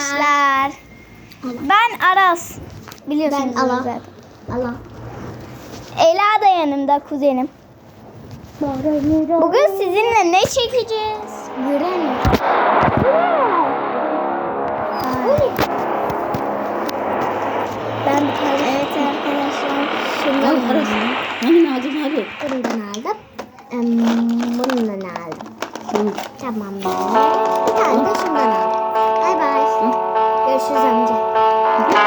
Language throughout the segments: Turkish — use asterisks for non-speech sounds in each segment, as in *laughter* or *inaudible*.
arkadaşlar. Ben Aras. Biliyorsunuz Ben Ala. zaten. Allah. Ela da yanımda kuzenim. Bugün sizinle ne çekeceğiz? Gören Ben Evet arkadaşlar. şundan Al arası. Hani aldın hadi. bundan aldım. Em, Bundan aldım. Tamam. Bir tane de şundan aldım. 시상자.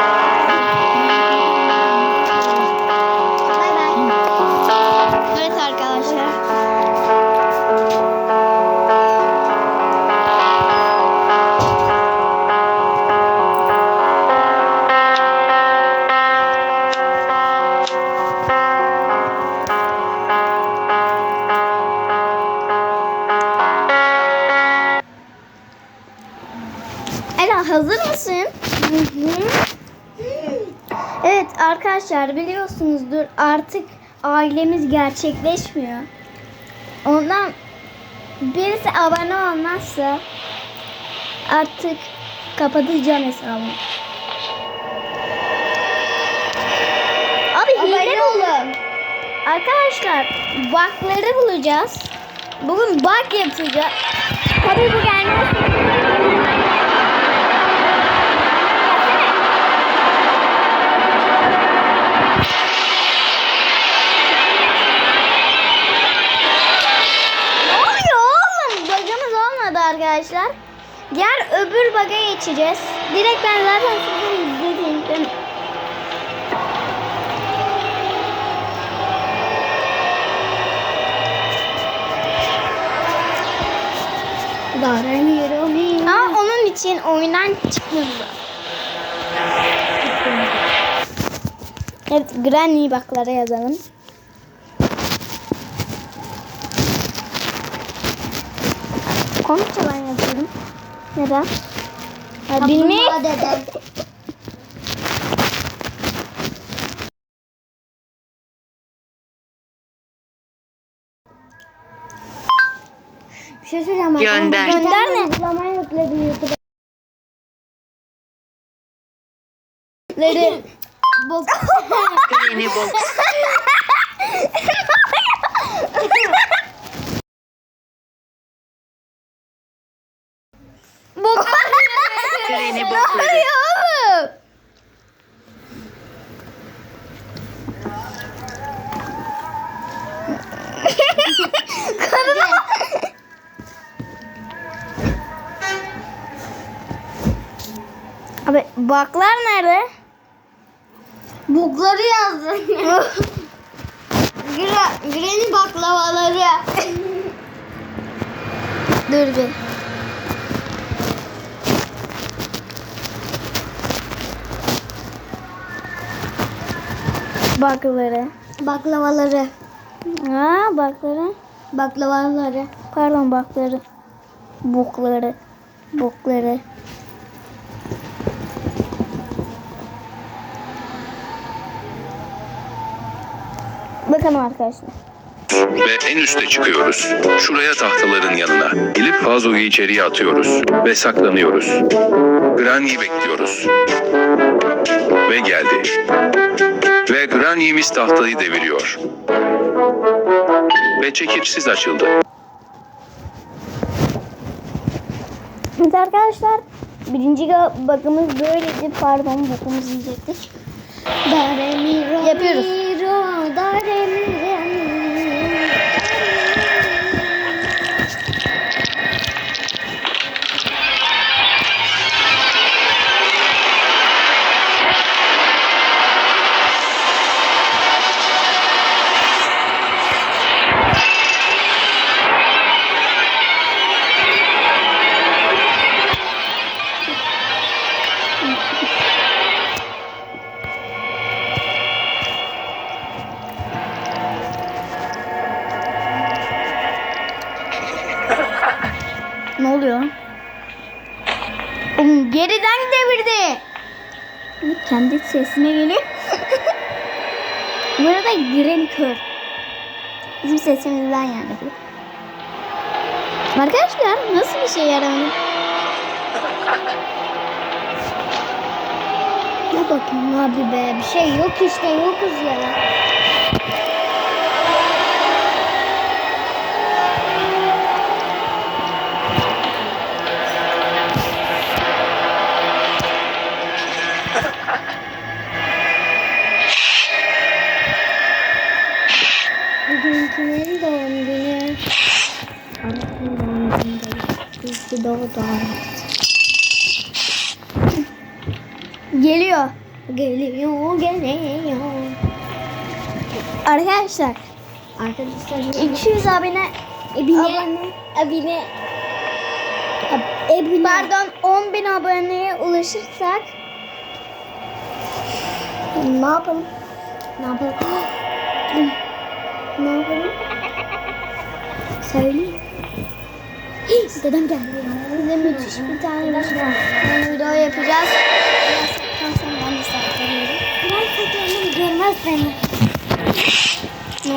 Arkadaşlar biliyorsunuzdur artık ailemiz gerçekleşmiyor. Ondan birisi abone olmazsa artık kapatacağım hesabımı. Abi hile bulun. Arkadaşlar bug'ları bulacağız. Bugün bug yapacağız. Tabii bu gelmez. Arkadaşlar. Diğer öbür bug'a geçeceğiz. Direkt ben zaten sizin izlediğimden Ama onun için oyundan lazım. Evet, Granny baklara yazalım. Ben yazıyorum. Neden? Kaplumbağa dede. Bir şey söyleyeceğim. Gönder. Gönder ne? Uygulama yükledim YouTube'a. Leri. *laughs* Bok. Yeni box. *laughs* Bok. Ne bok? Kadına. Abi baklar nerede? Bokları yazdın. Gra Granny baklavaları. Dur bir. Bakları. Baklavaları. Ha bakları. Baklavaları. Pardon bakları. Bokları. Bokları. Bakalım arkadaşlar. Ve en üste çıkıyoruz. Şuraya tahtaların yanına. Gelip Fazo'yu içeriye atıyoruz. Ve saklanıyoruz. Granny'i bekliyoruz. Ve geldi. Ve Granny'miz tahtayı deviriyor. Ve çekiçsiz açıldı. Evet arkadaşlar. Birinci bakımız böyleydi. Pardon bokumuzu yiyecektik. Yapıyoruz. Sesine geliyor. Bu arada Granny kör. Bizim sesimizden yani. Arkadaşlar nasıl bir şey yaramadı? Ne bakayım abi be bir şey yok işte yokuz ya. Ki doğdu Geliyor. Geliyor, geliyor. Arkadaşlar. Arkadaşlar. 200 abone Abone. Abone. Ebine. pardon 10 bin aboneye ulaşırsak Ne yapalım? Ne yapalım? ne yapalım? Söyle. Dedem geldi. bize müthiş bir tane bir video yapacağız. Saklansan ben de saklanıyorum. Ben saklandım görmez beni. Ne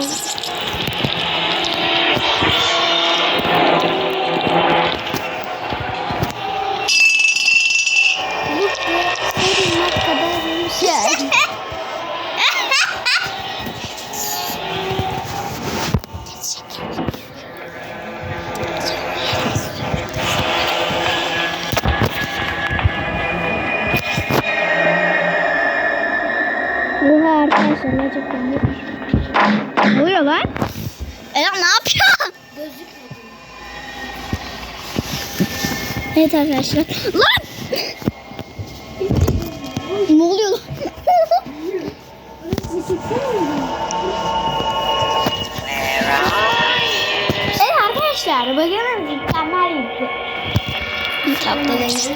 Evet arkadaşlar. Lan! ne oluyor lan? evet arkadaşlar bakın mükemmel gitti. Kitaplarımız.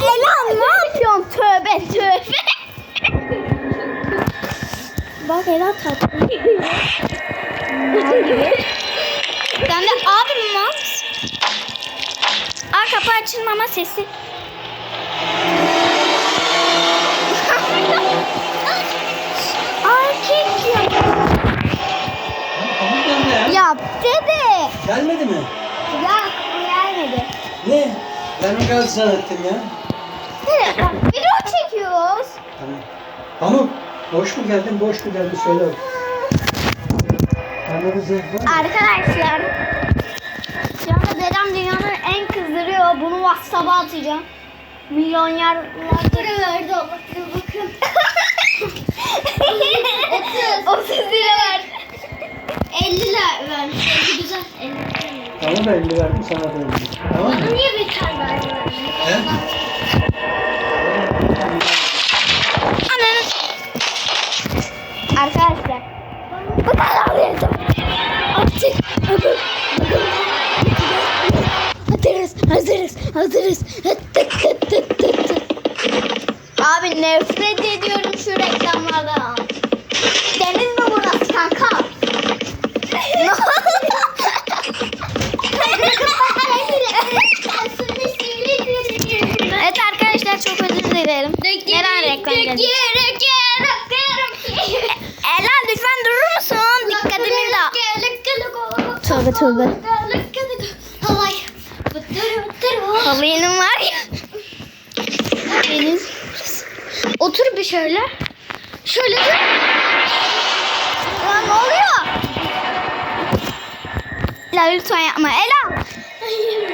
Ela ne yapıyorsun? Tövbe tövbe. Bak Ela tatlı. Sen de abim var. Aa kapı açılmama sesi. Ay kek ya. Ya? Dede. Gelmedi mi? Ya gelmedi. Ne? Ben mi geldi zannettim ya? Dede bak video çekiyoruz. Tamam. Pamuk, boş mu geldin, boş mu geldin söyle. Anladın zevk var mı? Arkadaşlar. Şu anda dedem dünyanın en kızdırıyor. Bunu WhatsApp'a atacağım. Milyonlarca verdi Allah bakın. 30. 30 *laughs* lira ver. 50 lira ver. 50 güzel. 50 Tamam da 50 verdim sana da 50. Tamam mı? Niye bekar? Ananı. Arkadaşlar. Bu kadar yedim. Artık. Hazırız, hazırız, hazırız. Tık tık tık tık tık. Abi nefret Ela lütfen yapma. Ela. Yine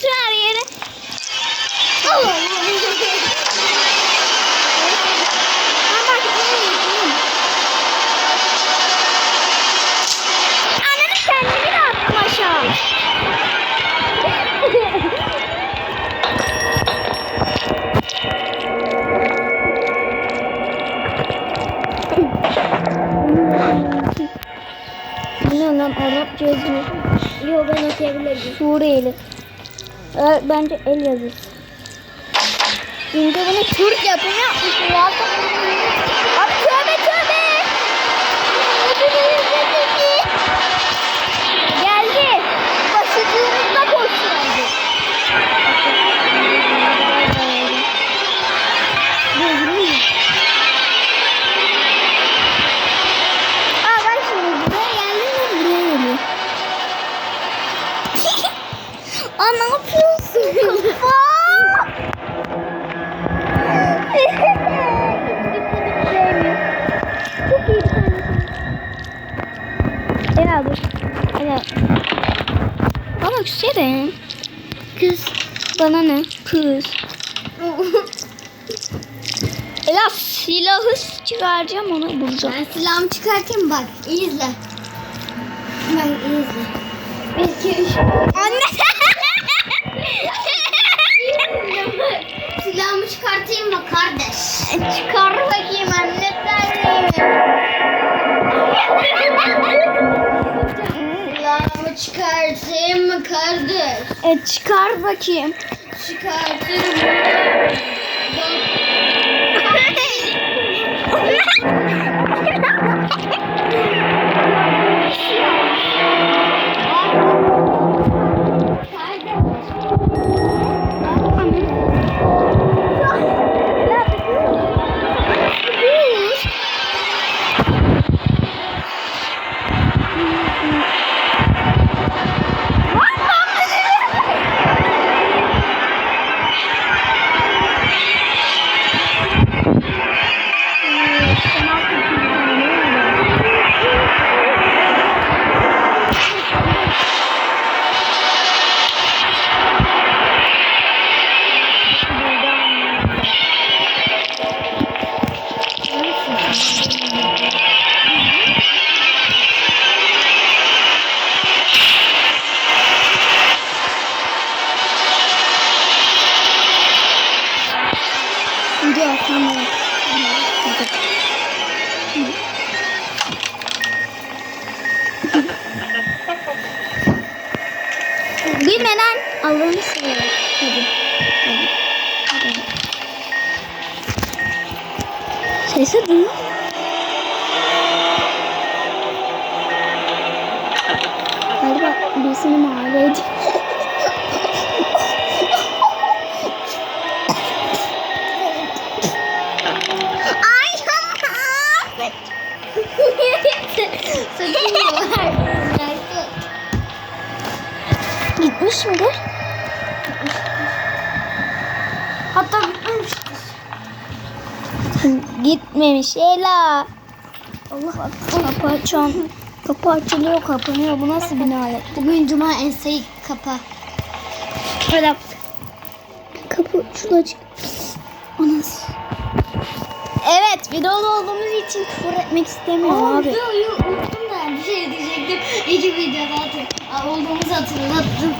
bütün her yere. Ananı kendimi de attım aşağı. *laughs* Ne lan Arapça yazıyor. Yo ben okuyabilirim. Suriyeli. Ee, bence el yazısı. Şimdi bunu Türk yapımı yapmış ya. Bana küserim. Kız. Bana ne? Kız. *laughs* Ela silahı çıkaracağım onu bulacağım. Ben silahımı çıkartayım bak. İyi izle. Bak iyi izle. Bir, iki, üç. Anne. *laughs* Silahımı çıkartayım mı kardeş? Çıkar bakayım anne E çıkar bakayım. Çıkartayım. Ediyor. Ay *laughs* Gitmiş midir? Hatta bitmemiş. Gitmemiş Ela. Allah kapı açan. Kapı açılıyor kapanıyor. Bu nasıl bir alet? Bugün cuma enseyi kapa. Öyle. Kapı şurada açık. Anası. Evet videoda olduğumuz için küfür etmek istemiyorum abi. Yo yo unuttum ben bir şey diyecektim. İki videoda hatır- olduğumuzu hatırlattım.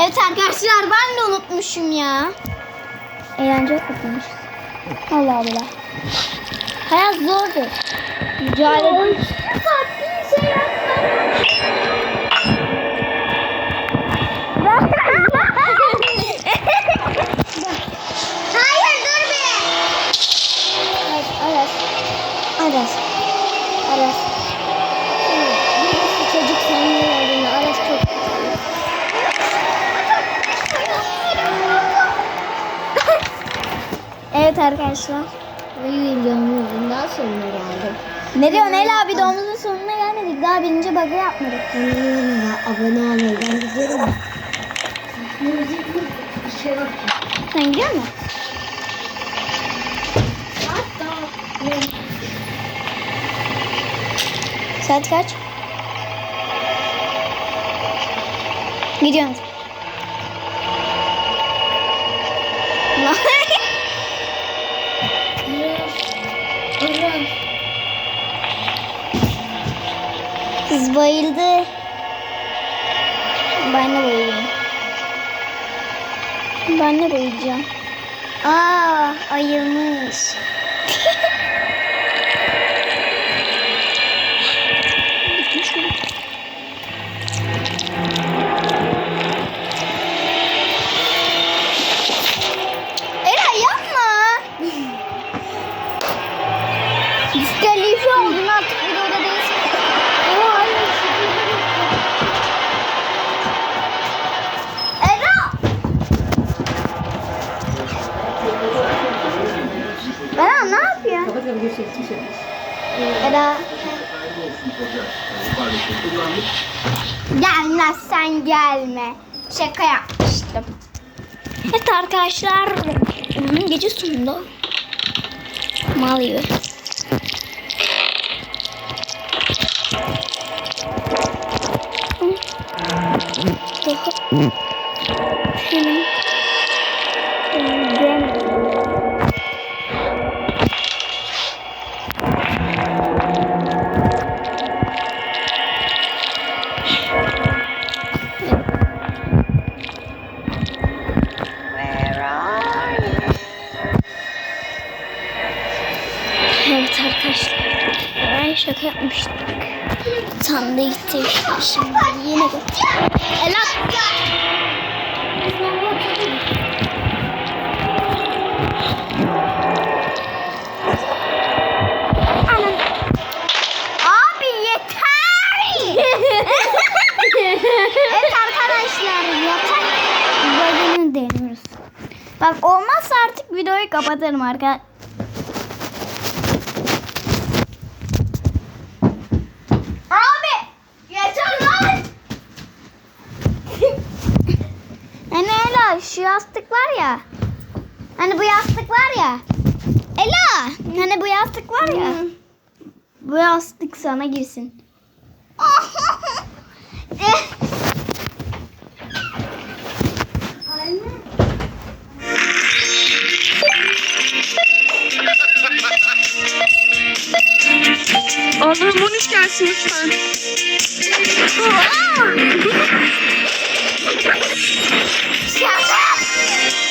Evet arkadaşlar ben de unutmuşum ya. Eğlence kapamış. Allah Allah. Hayat zordur. Mücadele. Hayır dur bir. Aras. Aras. Aras. Birisi çocuk sanıyor olduğunu. Aras çok *laughs* Evet arkadaşlar. Videonun bundan sonra aldım. Ne diyorsun Ela? Videomuzun sonuna gelmedik. Daha birinci bug'ı yapmadık. Kanalımıza abone olmayı ben gidiyorum. Sen gidiyor musun? Saat kaç? Gidiyoruz. Kız bayıldı. Ben de bayılacağım. Ben de bayılacağım. Aa, ayılmış. Gelme. Şaka yapmıştım. Evet arkadaşlar. Onun gece sonunda. Mal gibi. Şunu. Bak olmazsa artık videoyu kapatırım arkadaşlar. Abi yeter lan. *laughs* Hani Ela şu yastık var ya. Hani bu yastık var ya. Ela hani bu yastık var ya. Bu yastık sana girsin. *laughs* *laughs* Allah'ım 13 gelsin lütfen. Yüz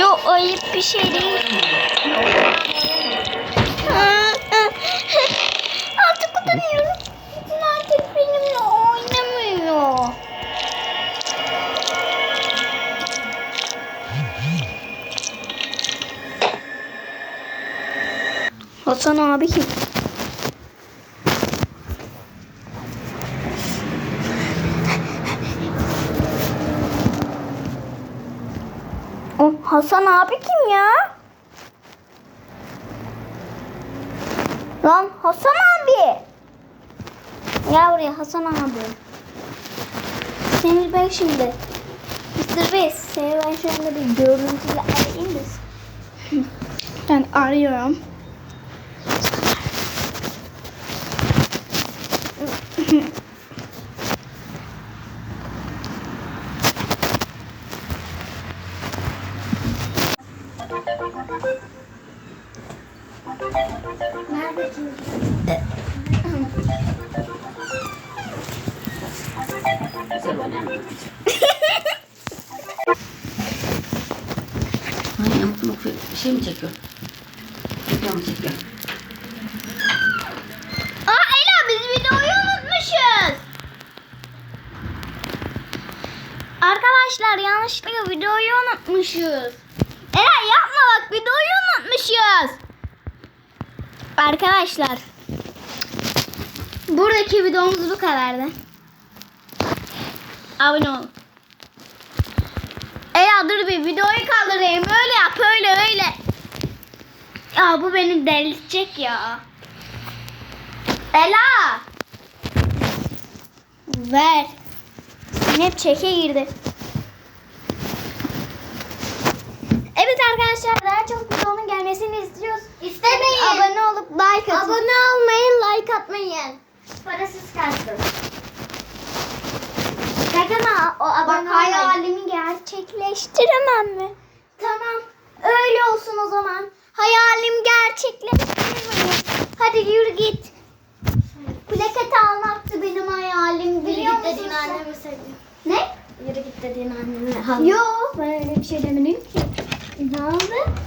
Yok ayıp bir şey değil. *laughs* Artık utanıyorum. Bütün artık benimle oynamıyor. Hasan abi kim? O Hasan abi kim ya? Lan Hasan abi. Gel buraya Hasan abi. Seni ben şimdi. Mr. Beast seni ben anda bir görüntüyle arayayım da. Ben arıyorum. Ay yamuk yumuk bir şey mi çekiyor? Çekiyor mu çekiyor? Aa Ela biz videoyu unutmuşuz. Arkadaşlar yanlışlıkla videoyu unutmuşuz. Ela yapma bak videoyu unutmuşuz. Arkadaşlar Buradaki videomuz bu kadardı. Abone olun. Dur bir videoyu kaldırayım. Öyle yap öyle öyle. Ya bu beni delirtecek ya. Ela. ver. Hep çeke girdi. Evet arkadaşlar daha çok videonun gelmesini istiyoruz. İstemeyin. Abone olup like atın. Abone olmayın, like atmayın. Parasız kalsın. Sakın ha, o abone Bak hayalimi gerçekleştiremem mi? Tamam. Öyle olsun o zaman. Hayalim gerçekleştirmeyin. Hadi yürü git. Plaket almaktı benim hayalim. Biliyor musun dediğin annemi sevdim. Ne? Yürü git dediğin anneme. Yok ben öyle bir şey demedim ki. Ne oldu?